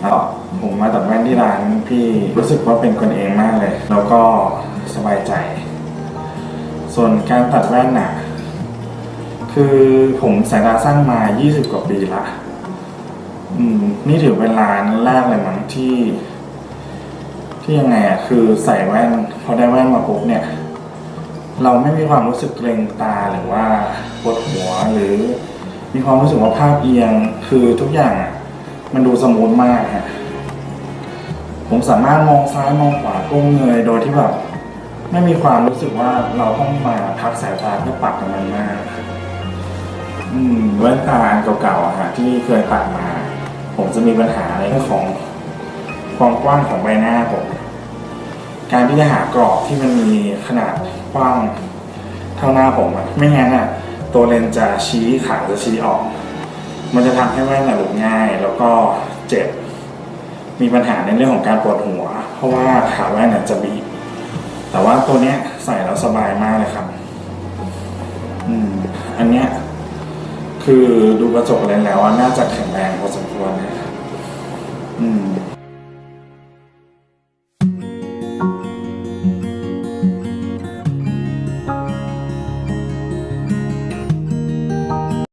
แล้วผมมาตัดแว่นที่ร้านพี่รู้สึกว่าเป็นกันเองมากเลย แล้วก็สบายใจ ส่วนการตัดแว่นน่ะ คือผมสายตาสั้นมา 20 กว่าปีละนี่ถือเป็นร้านแรกเลยมั้งที่ ที่ยังไงอะคือใส่แว่นพอได้แว่นมาปุ๊บเนี่ย เราไม่มีความรู้สึกเกรงตาหรือว่าปวดหัวหรือ มีความรู้สึกว่าภาพเอียงคือทุกอย่างอะ มันดูสมูทมากฮะผมสามารถมองซ้ายมองขวาก้มเงยโดยที่แบบไม่มีความรู้สึกว่าเราต้องมาพักสายตาเพื่อปรับกับมันมากอืมแว่นตาอันเก่าๆอะฮะที่เคยตัดมา ผมจะมีปัญหาในเรื่องของความกว้างของใบหน้าผมการที่จะหากรอบที่มันมีขนาดกว้างเท่าหน้าผมอะไม่งั้นอะตัวเลนจะชี้ขาจะชี้ออก มันจะทำให้แว่นหลุดง่ายแล้ว ก็เจ็บมีปัญหาในเรื่องของการปวดหัว เพราะว่าขาแว่นจะบีบแต่ว่าตัวเนี้ยใส่แล้วสบายมากเลยครับอืมอันเนี้ยคือดูกระจกเลนแล้วน่าจะแข็งแรงพอสมควรนะครับอืม